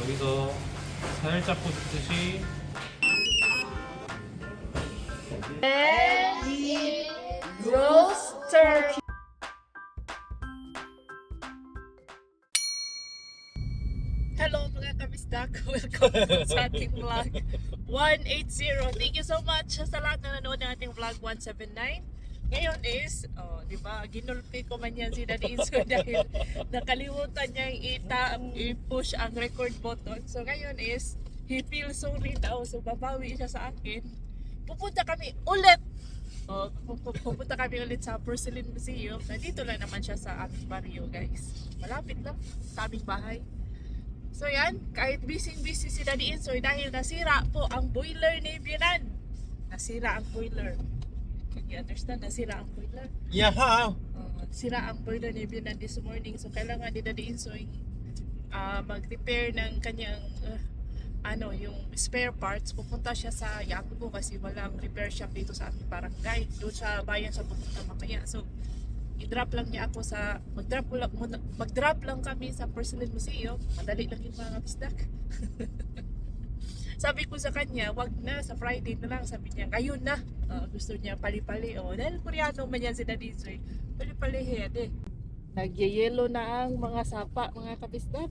여기서 살짝 꽂듯이 Roaster. Hello mga kabisdak! Welcome sa ating vlog 180. Thank you so much sa lahat na nanood ng ating vlog 179. Ngayon is, oh, di ba, ginulpi ko man yan si Daddy Inso dahil nakalimutan niyang ita, i-push ang record button. So ngayon is, he feels sorry daw. So babawi siya sa akin. Pupunta kami ulit Oh, pupu- pupunta kami ulit sa Porcelain Museum. Nandito lang naman siya sa aming barrio, guys. Malapit lang sa aming bahay. So yan, kahit busy-busy si Daddy Insoy dahil nasira po ang boiler ni Bianan. Nasira ang boiler. You understand? Nasira ang boiler. 야하! Uh, sira ang boiler ni Bianan this morning. So kailangan ni Daddy Insoy ah, mag-repair ng kanyang uh, ano, yung spare parts. Pupunta siya sa Yakubo kasi walang repair shop dito sa aming barangay. Doon sa bayan sa pupunta mamaya. So, i-drop lang niya ako sa mag-drop lang mag-drop lang kami sa Porcelain Museum. Madali lang yung mga bisdak. sabi ko sa kanya, wag na sa Friday na lang. Sabi niya, ngayon na. Ah, gusto niya pali-pali. Oh, dahil Koreano man yan si Daddy Soy. Pali-pali head eh. Nagyayelo na ang mga sapa, mga kabisdak.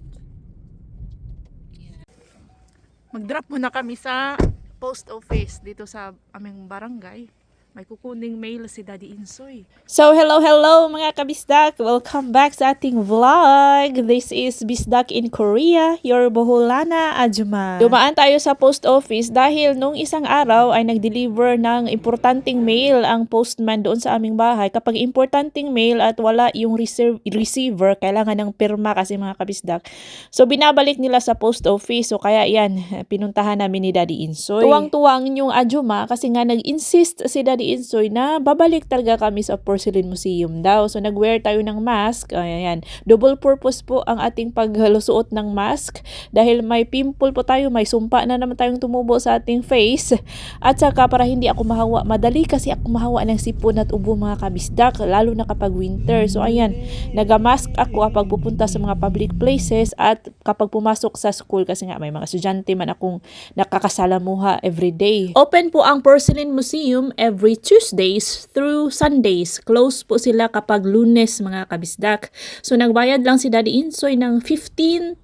Mag-drop muna kami sa post office dito sa aming barangay. May kukuning mail si Daddy Insoy. So, hello, hello mga kabisdak! Welcome back sa ating vlog! This is Bisdak in Korea, your Boholana Ajuma. Dumaan tayo sa post office dahil nung isang araw ay nag-deliver ng importanteng mail ang postman doon sa aming bahay. Kapag importanteng mail at wala yung reserve, receiver, kailangan ng pirma kasi mga kabisdak. So, binabalik nila sa post office. So, kaya yan, pinuntahan namin ni Daddy Insoy. Tuwang-tuwang yung Ajuma kasi nga nag-insist si Daddy Insoy na babalik talaga kami sa Porcelain Museum daw. So, nag-wear tayo ng mask. Ayan. Double purpose po ang ating paglusuot ng mask dahil may pimple po tayo, may sumpa na naman tayong tumubo sa ating face. At saka para hindi ako mahawa, madali kasi ako mahawa ng sipon at ubo mga kabisdak, lalo na kapag winter. So, ayan, nagamask ako kapag pupunta sa mga public places at kapag pumasok sa school kasi nga may mga estudyante man akong nakakasalamuha every day. Open po ang Porcelain Museum every Tuesdays through Sundays. Close po sila kapag lunes mga kabisdak. So nagbayad lang si Daddy Insoy ng 15,000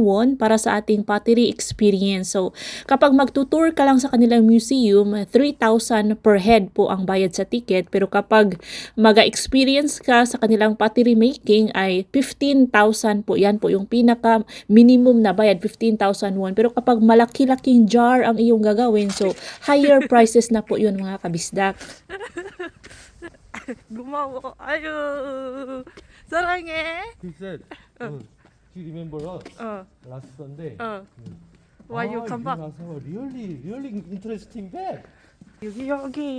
won para sa ating pottery experience. So kapag magtutour ka lang sa kanilang museum, 3,000 per head po ang bayad sa ticket. Pero kapag mag-experience ka sa kanilang pottery making ay 15,000 po. Yan po yung pinaka minimum na bayad, 15,000 won. Pero kapag malaki-laking jar ang iyong gagawin, so higher prices na po yun mga kabisdak. Gumawa. Ayo. Sarange. He said, uh, he remember us Uh, last Sunday. uh. Why you come back? has a really, really interesting bag. Yogi, yogi.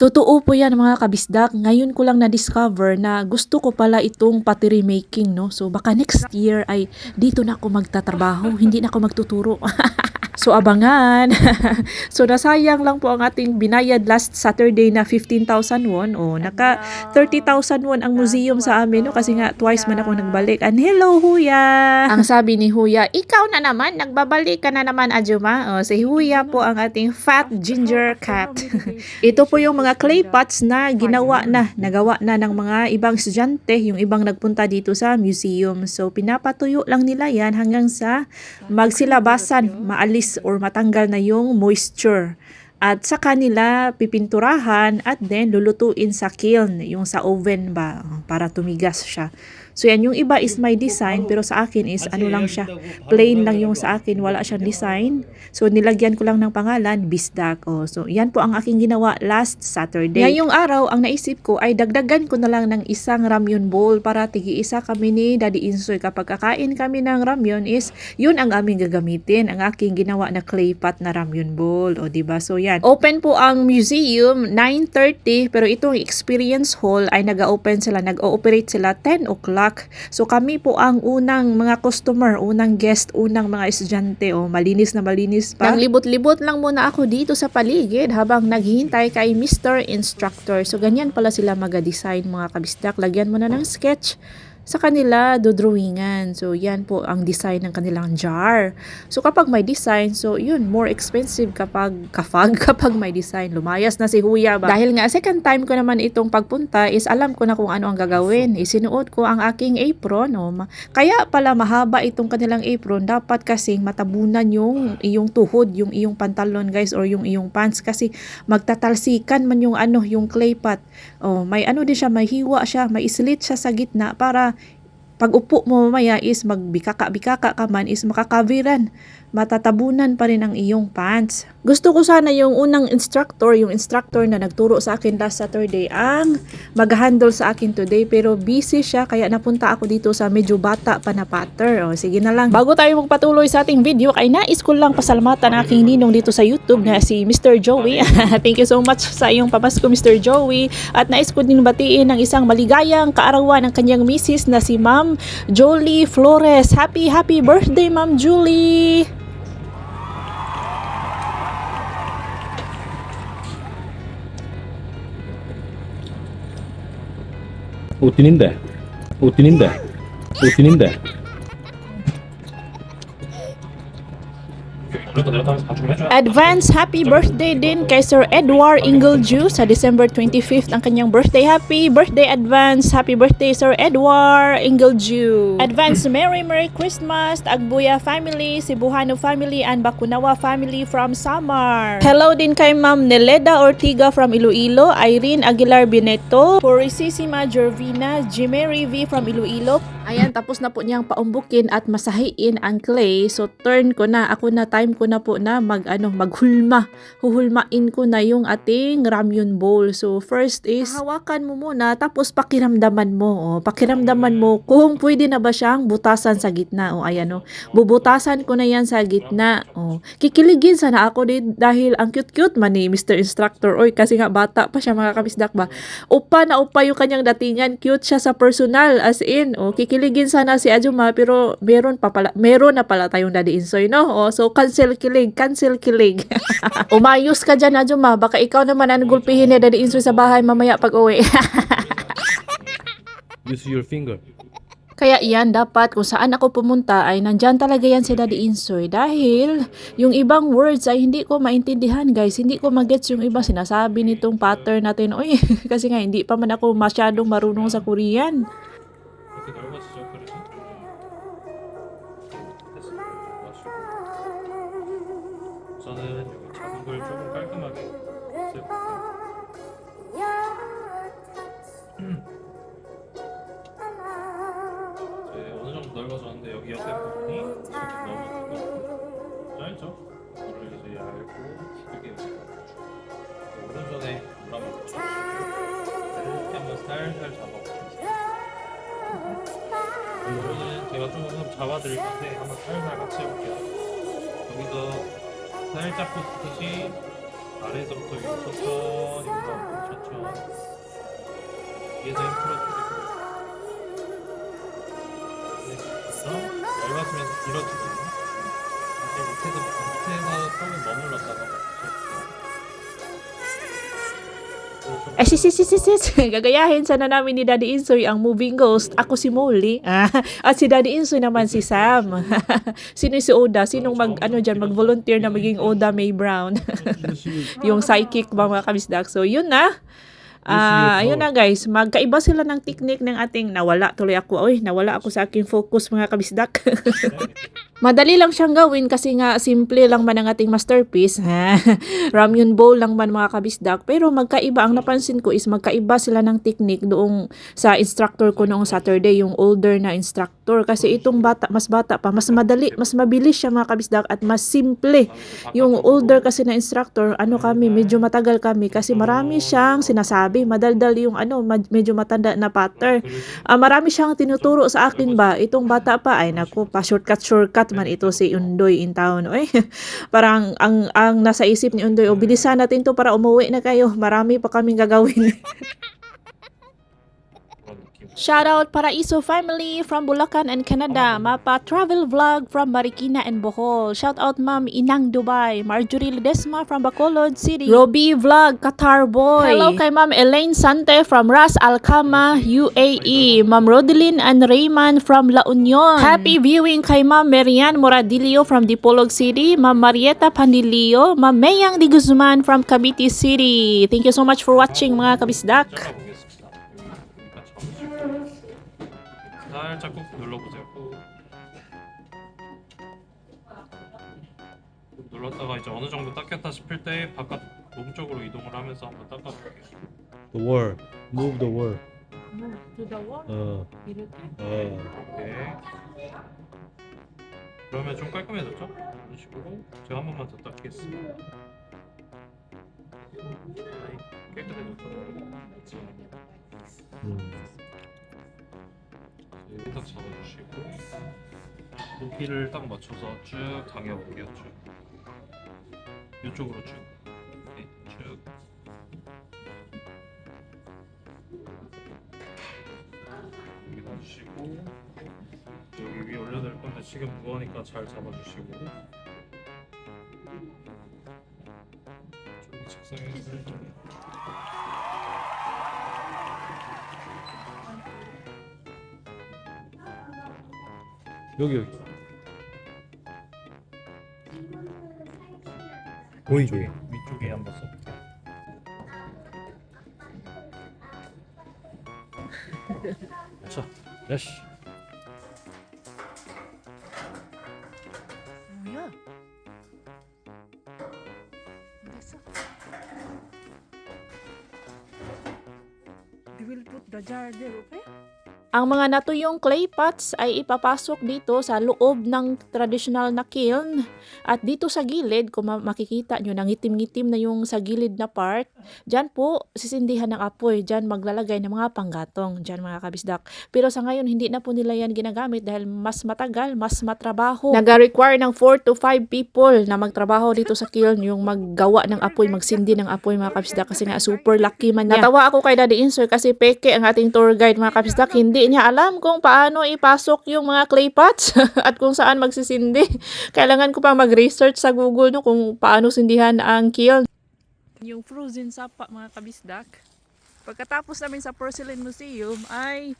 Totoo po yan mga kabisdak. Ngayon ko lang na-discover na gusto ko pala itong pottery making, no? So baka next year ay dito na ako magtatrabaho, hindi na ako magtuturo. so abangan. so nasayang lang po ang ating binayad last Saturday na 15,000 won. O, naka 30,000 won ang museum sa amin, no? Kasi nga twice man ako nagbalik. And hello, Huya! Ang sabi ni Huya, ikaw na naman, nagbabalik ka na naman, Ajuma. O, si Huya po ang ating fat ginger cat. Ito po yung mga clay pots na ginawa na, nagawa na ng mga ibang estudyante, yung ibang nagpunta dito sa museum. So, pinapatuyo lang nila yan hanggang sa magsilabasan, maalis or matanggal na yung moisture. At sa kanila pipinturahan at then lulutuin sa kiln, yung sa oven ba, para tumigas siya. So yan, yung iba is may design pero sa akin is ano lang siya, plain lang yung sa akin, wala siyang design. So nilagyan ko lang ng pangalan, Bisdak. Oh, so yan po ang aking ginawa last Saturday. Ngayong araw, ang naisip ko ay dagdagan ko na lang ng isang ramyun bowl para tigi-isa kami ni Daddy Insoy. Kapag kakain kami ng ramyun is yun ang aming gagamitin, ang aking ginawa na clay pot na ramyun bowl. O diba? So yan. Open po ang museum 9.30 pero itong experience hall ay nag-open sila, nag-ooperate sila 10 o'clock. So kami po ang unang mga customer, unang guest, unang mga estudyante. O malinis na malinis pa. Naglibot-libot lang muna ako dito sa paligid habang naghihintay kay Mr. Instructor. So ganyan pala sila mag-design mga kabisdak. Lagyan mo na ng sketch sa kanila dodrawingan. So, yan po ang design ng kanilang jar. So, kapag may design, so yun, more expensive kapag, kapag, kapag may design. Lumayas na si Huya ba? Dahil nga, second time ko naman itong pagpunta is alam ko na kung ano ang gagawin. Isinuot ko ang aking apron. Oh. Kaya pala mahaba itong kanilang apron. Dapat kasing matabunan yung iyong tuhod, yung iyong pantalon guys or yung iyong pants kasi magtatalsikan man yung ano, yung clay pot. Oh, may ano din siya, may hiwa siya, may slit siya sa gitna para pag upo mo mamaya is magbikaka-bikaka ka man is makakaviran. Matatabunan pa rin ang iyong pants. Gusto ko sana yung unang instructor, yung instructor na nagturo sa akin last Saturday ang mag-handle sa akin today pero busy siya kaya napunta ako dito sa medyo bata pa na patter. O, sige na lang. Bago tayo magpatuloy sa ating video, kay nais ko lang pasalamatan aking ninong dito sa YouTube na si Mr. Joey. Thank you so much sa iyong pamasko Mr. Joey. At nais ko din batiin ng isang maligayang kaarawan ng kanyang misis na si Ma'am Jolie Flores. Happy, happy birthday Ma'am Julie! Putin'in de. Putin'in de. Putin'in de. Advance happy birthday din kay Sir Edward Ingledew sa December 25th ang kanyang birthday. Happy birthday advance. Happy birthday Sir Edward Ingledew. Advance Merry Merry Christmas Agbuya family, Cebuano family and Bakunawa family from Samar. Hello din kay Ma'am Neleda Ortiga from Iloilo, Irene Aguilar Bineto, Purisissima Jervina, Jimary V from Iloilo. Ayan, tapos na po niyang paumbukin at masahiin ang clay. So, turn ko na. Ako na, time ko na po na mag, ano, maghulma. Huhulmain ko na yung ating ramyun bowl. So, first is, hawakan mo muna, tapos pakiramdaman mo. Oh. Pakiramdaman mo kung pwede na ba siyang butasan sa gitna. O, oh, ayan, oh. Bubutasan ko na yan sa gitna. Oh. Kikiligin sana ako din dahil ang cute-cute man ni Mr. Instructor. Oy, kasi nga bata pa siya mga kabisdak ba. Upa na upa yung kanyang datingan. Cute siya sa personal. As in, oh, kikiligin sana si Ajuma pero meron pa pala, meron na pala tayong daddy insoy, no? Oh, so cancel kilig, cancel kilig. Umayos ka dyan, Ajuma. Baka ikaw naman ang gulpihin ni daddy insoy sa bahay mamaya pag uwi. Use your finger. Kaya iyan dapat kung saan ako pumunta ay nandyan talaga yan si Daddy Insoy dahil yung ibang words ay hindi ko maintindihan guys. Hindi ko magets yung ibang sinasabi nitong pattern natin. Uy, kasi nga hindi pa man ako masyadong marunong sa Korean. 이렇게 넓어지죠, 그릇이? 됐어. 맞추고. 저는 여기 작은 걸 조금 깔끔하게 쓸게요. 이제 어느 정도 넓어졌는데 여기 옆에 부분이 이렇게 너무 짧죠? 이거를 이제 얇고 크게 오른손에 물 한번 이렇게 한번 살살 잡아보세요. 이거는 제가 조금 잡아드릴 건데 한번 살살 같이 해볼게요. 여기서 살짝 푸듯이 아래에서부터 위로 천천히 올라오고 천천히 위에서 힘 풀어주세요. 네, 얇아지면서 길어지거든요. 이제 밑에서부터 밑에서 조금 머물렀다가 Ay, sis, sis, sis, sis, sis. Gagayahin sana namin ni Daddy Insoy ang moving ghost. Ako si Molly. Ah, at si Daddy Insoy naman si Sam. Sino si Oda? Sinong mag, ano dyan, mag-volunteer na maging Oda May Brown? yung psychic ba mga kabisdak. So, yun na. Ah, ayun na guys, magkaiba sila ng technique ng ating nawala tuloy ako. Oy, nawala ako sa aking focus mga kabisdak. Madali lang siyang gawin kasi nga simple lang man ang ating masterpiece. Ha? Ramyun bowl lang man mga kabisdak. Pero magkaiba, ang napansin ko is magkaiba sila ng technique doong sa instructor ko noong Saturday, yung older na instructor. Kasi itong bata, mas bata pa, mas madali, mas mabilis siya mga kabisdak at mas simple. Yung older kasi na instructor, ano kami, medyo matagal kami kasi marami siyang sinasabi, madaldal yung ano, medyo matanda na pattern. Ah, marami siyang tinuturo sa akin ba, itong bata pa, ay naku, pa shortcut shortcut man ito si Undoy in town. Oy, parang ang, ang nasa isip ni Undoy, o bilisan natin to para umuwi na kayo, marami pa kaming gagawin. Shoutout Paraiso family from Bulacan and Canada. Mapa travel vlog from Marikina and Bohol. Shoutout Ma'am Inang Dubai. Marjorie Ledesma from Bacolod City. Robbie Vlog Qatar Boy. Hello kay Ma'am Elaine Sante from Ras Al Khaimah, UAE. Ma'am Rodeline and Rayman from La Union. Happy viewing kay Ma'am Marian Moradillo from Dipolog City. Ma'am Marieta Pandilio. Ma'am Mayang Di Guzman from Cavite City. Thank you so much for watching mga kabisdak. 살짝 꾹 눌러보세요. 꾹. 꾹 눌렀다가 이제 어느 정도 닦였다 싶을 때 바깥 몸쪽으로 이동을 하면서 한번 닦아볼게요. The wall. Move the wall. To the wall. 어. 이렇게. 어. 오케이. 그러면 좀 깔끔해졌죠? 이런 식으로 제가 한 번만 더 닦겠습니다. 아이, 깨끗해졌죠? 음. 여기 딱 잡아주시고 높이를 딱 맞춰서 쭉 당겨볼게요 쭉. 이쪽으로 쭉. 네, 쭉. 여기 놔주시고 여기 위에 올려드릴 건데 지금 무거우니까 잘 잡아주시고. 저기 책상에 여기 여기. 보이죠? 위쪽에, 한번 써볼게요 자, 야시. 뭐야? 됐어. They will put the jar there, okay? Ang mga natuyong clay pots ay ipapasok dito sa loob ng traditional na kiln. At dito sa gilid, kung ma- makikita nyo, nangitim-ngitim na yung sa gilid na part, dyan po sisindihan ng apoy. Dyan maglalagay ng mga panggatong. Dyan mga kabisdak. Pero sa ngayon, hindi na po nila yan ginagamit dahil mas matagal, mas matrabaho. Nag-require ng 4 to 5 people na magtrabaho dito sa kiln yung maggawa ng apoy, magsindi ng apoy mga kabisdak kasi nga super lucky man niya. Natawa ako kay Daddy Insur kasi peke ang ating tour guide mga kabisdak. Hindi hindi niya alam kung paano ipasok yung mga clay pots at kung saan magsisindi. Kailangan ko pa mag-research sa Google no, kung paano sindihan ang kiln. Yung frozen sapa mga kabisdak. Pagkatapos namin sa Porcelain Museum ay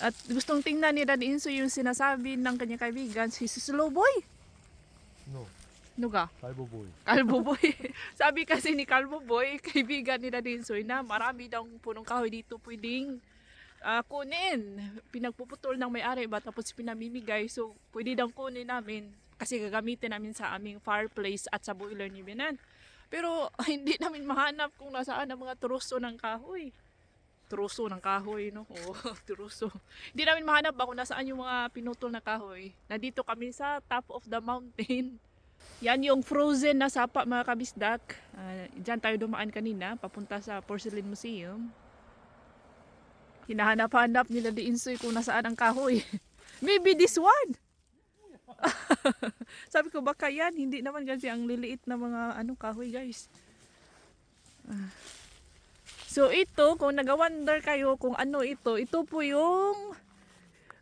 at gustong tingnan ni Dad Inso yung sinasabi ng kanyang kaibigan, si Slow Boy. No. Ano ka? Kalbo Boy. Kalbo Boy. Sabi kasi ni Kalbo Boy, kaibigan ni Dadinsoy na marami daw punong kahoy dito pwedeng ah, kunin. Pinagpuputol ng may-ari ba tapos pinamimigay. So, pwede daw kunin namin kasi gagamitin namin sa aming fireplace at sa boiler ni Binan. Pero hindi namin mahanap kung nasaan ang mga truso ng kahoy. Truso ng kahoy, no? Oo, truso. Hindi namin mahanap ba kung nasaan yung mga pinutol na kahoy. Nandito kami sa top of the mountain. Yan yung frozen na sapa mga kabisdak. Uh, Diyan tayo dumaan kanina, papunta sa Porcelain Museum. Hinahanap-hanap nila di Insoy kung nasaan ang kahoy. Maybe this one! Sabi ko baka yan, hindi naman kasi ang liliit na mga ano kahoy guys. Ah. So ito, kung nag-wonder kayo kung ano ito, ito po yung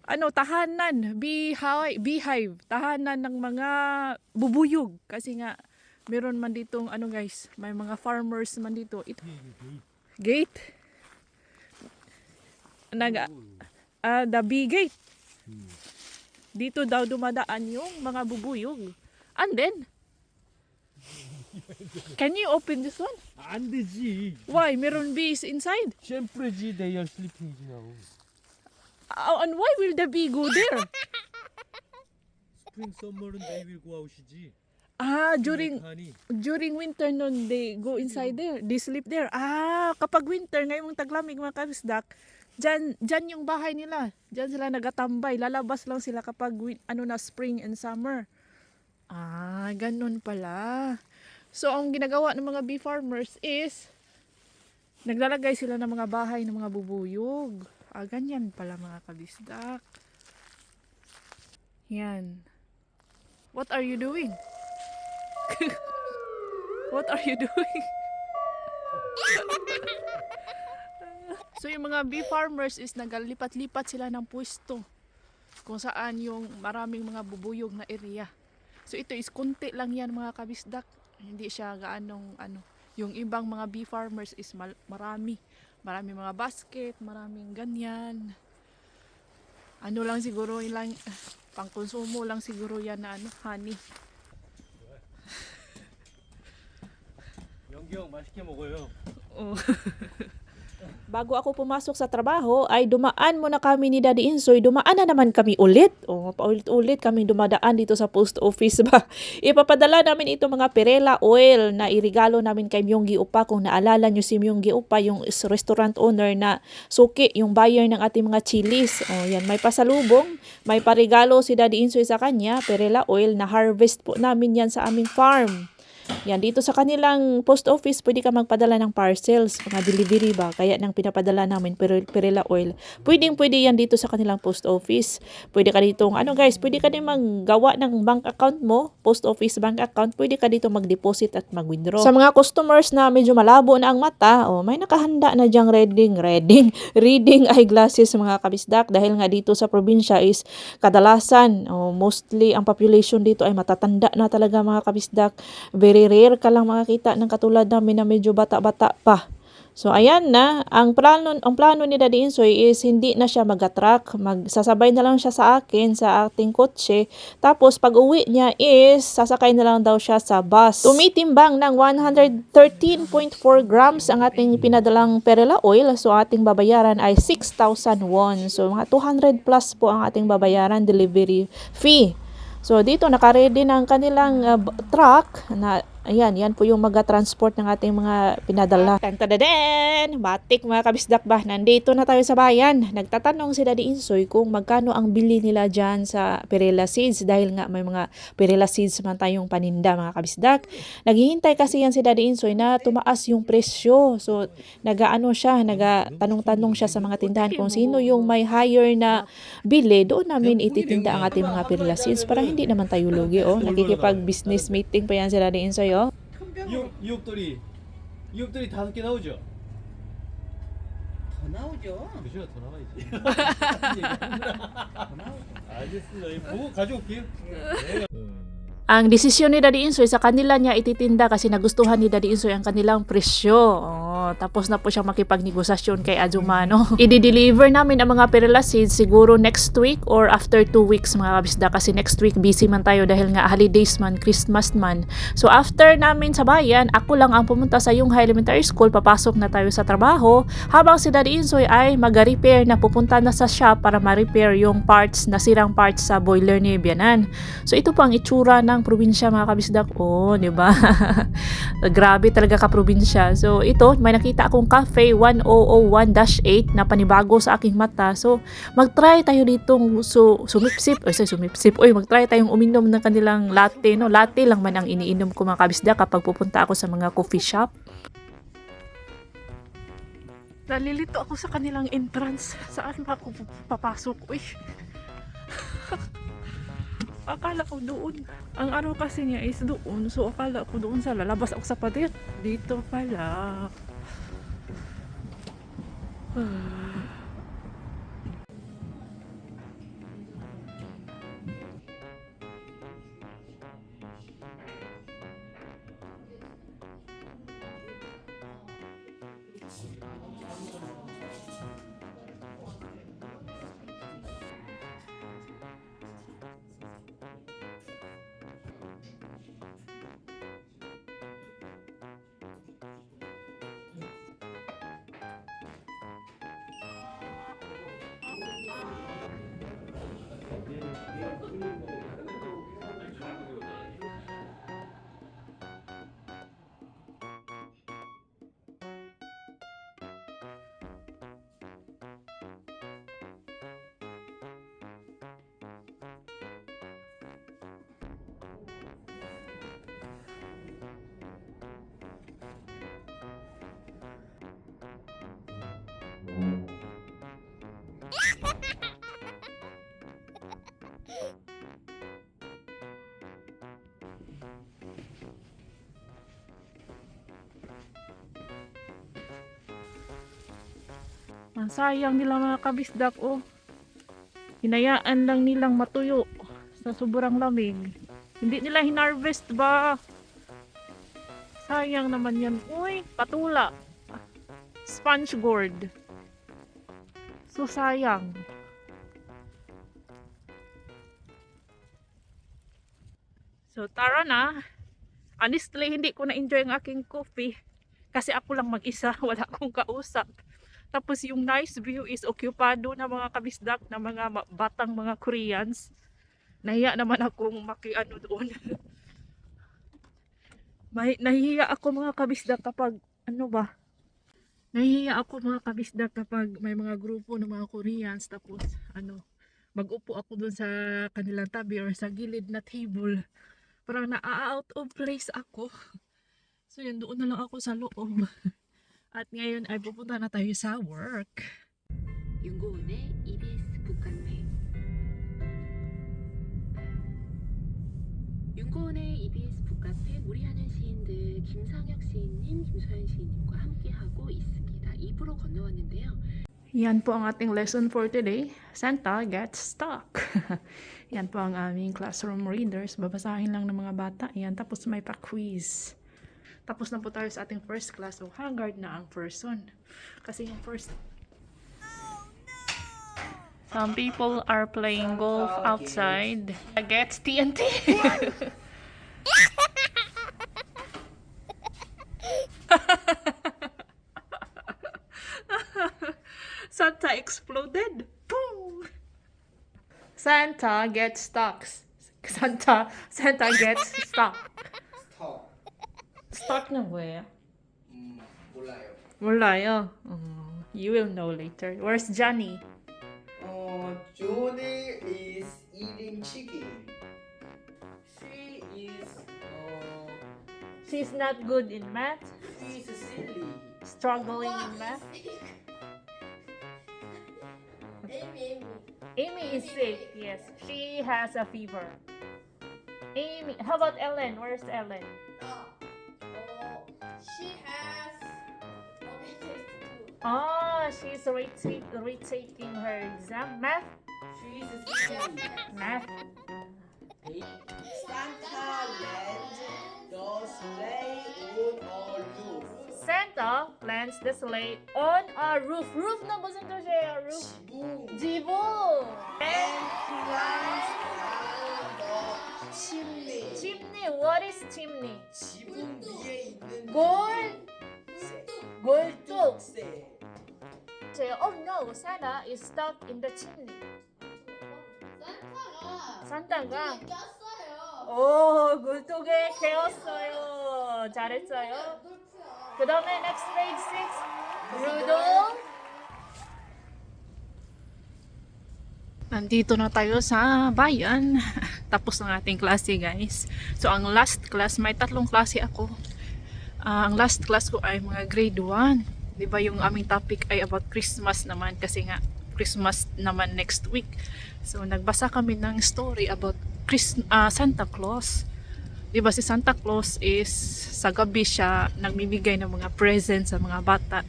ano, tahanan, beehive, beehive, tahanan ng mga bubuyog. Kasi nga, meron man ditong, ano guys, may mga farmers man dito. Ito, gate nag uh, the big gate. Dito daw dumadaan yung mga bubuyog. And then Can you open this one? And the G. Why? Meron bees inside? Siyempre G, they are sleeping now. Uh, and why will the bee go there? Spring, summer, they will go out G. Ah, during during winter noon they go inside there. They sleep there. Ah, kapag winter ngayong taglamig mga kabisdak, dyan, dyan yung bahay nila. Dyan sila nagatambay. Lalabas lang sila kapag ano na spring and summer. Ah, ganun pala. So, ang ginagawa ng mga bee farmers is, naglalagay sila ng mga bahay ng mga bubuyog. Ah, ganyan pala mga kabisdak. Yan. What are you doing? What are you doing? So yung mga bee farmers is nagalipat-lipat sila ng pwesto kung saan yung maraming mga bubuyog na area. So ito is konti lang yan mga kabisdak. Hindi siya gaanong ano. Yung ibang mga bee farmers is mal- marami. Marami mga basket, maraming ganyan. Ano lang siguro ilang pangkonsumo lang siguro yan na ano, honey. 연기 형 맛있게 먹어요. Oh. Bago ako pumasok sa trabaho, ay dumaan muna kami ni Daddy Insoy. Dumaan na naman kami ulit. O, paulit-ulit kami dumadaan dito sa post office ba. Ipapadala namin ito mga perela oil na irigalo namin kay Myunggi Upa. Kung naalala nyo si Myunggi Upa, yung restaurant owner na suki, yung buyer ng ating mga chilis. O, yan, may pasalubong. May parigalo si Daddy Insoy sa kanya, perela oil na harvest po namin yan sa aming farm. Yan, dito sa kanilang post office, pwede ka magpadala ng parcels, mga delivery ba, kaya nang pinapadala namin per- Perilla Oil. Pwedeng pwede yan dito sa kanilang post office. Pwede ka dito, ano guys, pwede ka din maggawa ng bank account mo, post office bank account, pwede ka dito mag-deposit at mag-withdraw. Sa mga customers na medyo malabo na ang mata, oh, may nakahanda na diyang reading, reading, reading eyeglasses mga kabisdak dahil nga dito sa probinsya is kadalasan, oh, mostly ang population dito ay matatanda na talaga mga kabisdak. Very rare ka lang makakita ng katulad namin na medyo bata-bata pa. So ayan na, ang plano ang plano ni Daddy Insoy is hindi na siya mag-attract, magsasabay na lang siya sa akin sa ating kotse. Tapos pag uwi niya is sasakay na lang daw siya sa bus. Tumitimbang ng 113.4 grams ang ating pinadalang perela oil. So ating babayaran ay 6,000 won. So mga 200 plus po ang ating babayaran delivery fee. So dito nakaredy na ang kanilang uh, truck na ayan, yan po yung mag-transport ng ating mga pinadala. Tantadaden! Batik mga kabisdak ba? Nandito na tayo sa bayan. Nagtatanong si Daddy Insoy kung magkano ang bili nila dyan sa Perela Seeds dahil nga may mga Perela Seeds man tayong paninda mga kabisdak. Naghihintay kasi yan si Daddy Insoy na tumaas yung presyo. So nagaano siya, nagatanong-tanong siya sa mga tindahan kung sino yung may higher na bili, doon namin ititinda ang ating mga Perela Seeds para hindi naman tayo lugi. Oh. Nakikipag-business meeting pa yan si Daddy Insoy. Oh. 육 육돌이 육돌이 다섯 개 나오죠? 더 나오죠. 그죠 더 나와야지. 알겠습니다. 이거 보고 가져올게요. 네. Ang desisyon ni Daddy Insoy sa kanila niya ititinda kasi nagustuhan ni Daddy Insoy ang kanilang presyo. Oh, tapos na po siyang makipagnegosasyon kay Azuma, no? I-deliver namin ang mga perla seeds siguro next week or after two weeks mga kabisda kasi next week busy man tayo dahil nga holidays man, Christmas man. So after namin sa bayan, ako lang ang pumunta sa yung high elementary school, papasok na tayo sa trabaho habang si Daddy Insoy ay mag-repair na pupunta na sa shop para ma-repair yung parts, nasirang parts sa boiler ni Bianan. So ito po ang itsura ng probinsya mga kabisdak. Oh, di ba? Grabe talaga ka probinsya. So ito, may nakita akong cafe 1001-8 na panibago sa aking mata. So mag-try tayo dito so sumipsip. Oy, say sumipsip. Oy, mag-try tayong uminom ng kanilang latte, no? Latte lang man ang iniinom ko mga kabisdak kapag pupunta ako sa mga coffee shop. Nalilito ako sa kanilang entrance. Saan ba ako papasok? Uy. akala ko doon. Ang araw kasi niya is doon. So, akala ko doon sa lalabas ako sa pader. Dito pala. 嗯。Ha ha ha! Ang sayang nila mga kabisdak oh. Hinayaan lang nilang matuyo sa sobrang lamig. Hindi nila hinarvest ba? Sayang naman yan. Uy, patula. Sponge gourd. So sayang. So tara na. Honestly, hindi ko na-enjoy ang aking coffee. Kasi ako lang mag-isa. Wala akong kausap. Tapos yung nice view is occupado na mga kabisdak na mga batang mga Koreans. Nahiya naman akong makiano doon. May, nahihiya ako mga kabisdak kapag ano ba? Nahihiya ako mga kabisdak kapag may mga grupo ng mga Koreans tapos ano, mag-upo ako doon sa kanilang tabi or sa gilid na table. Parang na-out of place ako. So yun, doon na lang ako sa loob. At ngayon ay pupunta na tayo sa work. 윤고은의 EBS 북카페 윤고은의 EBS 북카페 무리하는 시인들 김상혁 시인님, 김소연 시인님과 함께하고 있습니다. 입으로 건너왔는데요. Yan po ang ating lesson for today. Santa gets stuck. Yan po ang aming classroom readers. Babasahin lang ng mga bata. Yan. Tapos may pa-quiz. Tapos na po tayo sa ating first class. So, haggard na ang person. Kasi yung first... Some people are playing golf outside. Gets TNT. Santa exploded. Boom! Santa gets stuck. Santa, Santa gets stuck. 스톱 Stuck na 뭐예요? 음 몰라요 몰라요. 어, you will know later. Where's Johnny? 어 Johnny is eating chicken she is 어 She's not good in math. she is silly Struggling in math. Amy, Amy. Amy is sick. Yes, she has a fever. Amy, how about Ellen? Where's Ellen? Oh, oh, Oh, she's retake, retaking her exam. Math? she is silly Math? Santa lands the sleigh on a roof Santa plants the sleigh on a roof. Roof na 무슨 뜻이에요? Roof. 지붕 지붕. And climbs down the chimney chimney. What is chimney? 지붕 위에 있는 골. 골뚝. 새 Say, oh no, Santa is stuck in the chimney. 산타가 산타가 꼈어요. 오, 굴뚝에 개었어요. 잘했어요. 그 다음에 next grade 6, 루돌. Nandito na tayo sa bayan. Tapos ng ating klase guys. So ang last class, may tatlong klase ako. Ah, ang last class ko ay mga grade 1. Di ba yung aming topic ay about Christmas naman kasi nga Christmas naman next week. So nagbasa kami ng story about Chris, ah, Santa Claus. Di ba si Santa Claus is sa gabi siya nagmimigay ng mga presents sa mga bata.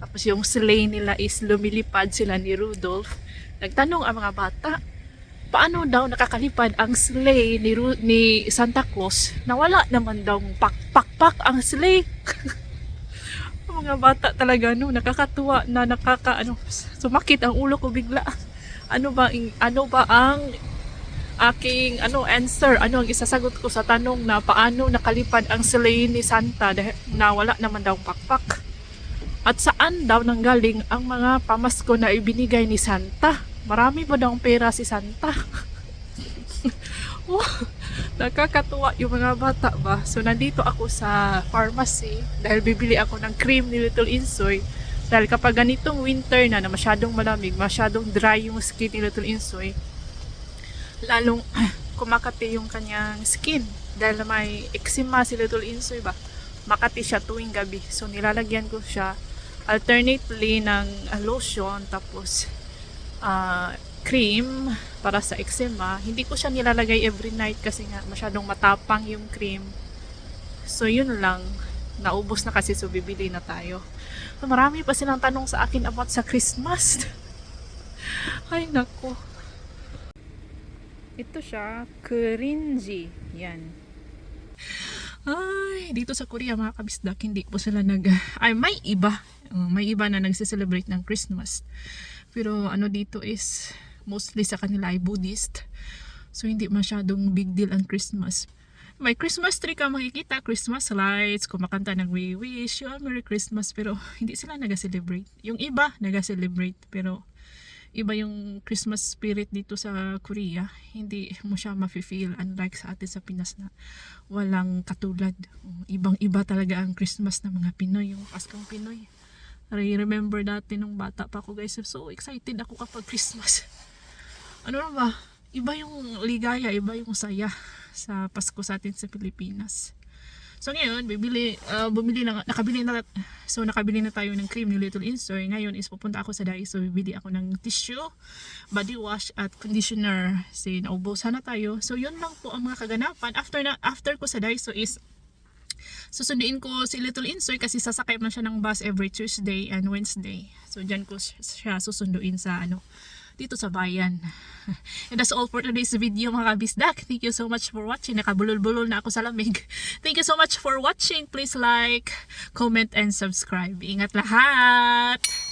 Tapos yung sleigh nila is lumilipad sila ni Rudolph. Nagtanong ang mga bata, paano daw nakakalipad ang sleigh ni, Ru- ni Santa Claus na wala naman daw pak-pak-pak ang sleigh. mga bata talaga no, nakakatuwa na nakaka ano, sumakit ang ulo ko bigla. Ano ba ano ba ang aking ano answer? Ano ang isasagot ko sa tanong na paano nakalipad ang sleigh ni Santa dahil na naman daw pakpak? At saan daw nanggaling ang mga pamasko na ibinigay ni Santa? Marami ba daw ang pera si Santa? Wow, nakakatuwa yung mga bata ba? So nandito ako sa pharmacy dahil bibili ako ng cream ni Little Insoy. Dahil kapag ganitong winter na na masyadong malamig masyadong dry yung skin ni Little Insoy lalong kumakati yung kanyang skin. Dahil may eczema si Little Insoy ba? Makati siya tuwing gabi. So nilalagyan ko siya alternately ng lotion. Tapos ah, cream para sa eczema hindi ko siya nilalagay every night kasi nga masyadong matapang yung cream so yun lang naubos na kasi so bibili na tayo. So, marami pa silang tanong sa akin about sa Christmas. Ay, nako. Ito siya, cringy. Yan. Ay, dito sa Korea mga kabisdak, hindi po sila nag... Ay, may iba. May iba na nagse-celebrate ng Christmas. Pero ano dito is, mostly sa kanila ay Buddhist. So, hindi masyadong big deal ang Christmas. May Christmas tree ka makikita, Christmas lights, kumakanta ng We Wish You a Merry Christmas, pero hindi sila nag-celebrate. Yung iba, nag-celebrate, pero iba yung Christmas spirit dito sa Korea. Hindi mo siya mafe-feel unlike sa atin sa Pinas na walang katulad. Ibang-iba talaga ang Christmas ng mga Pinoy, yung Paskong Pinoy. I remember dati nung bata pa ako guys, so excited ako kapag Christmas. Ano na ba? Iba yung ligaya, iba yung saya sa Pasko sa atin sa Pilipinas. So ngayon, bibili, ah, bumili na, nakabili na, so nakabili na tayo ng cream ni Little Insoy. Ngayon is pupunta ako sa Daiso, bibili ako ng tissue, body wash at conditioner. Kasi naubusan na tayo. So yun lang po ang mga kaganapan. After na, after ko sa Daiso is susunduin ko si Little Insoy kasi sasakay na siya ng bus every Tuesday and Wednesday. So dyan ko siya susunduin sa ano, dito sa bayan. And that's all for today's video mga kabisdak. Thank you so much for watching. Nakabulol-bulol na ako sa lamig. Thank you so much for watching. Please like, comment, and subscribe. Ingat lahat!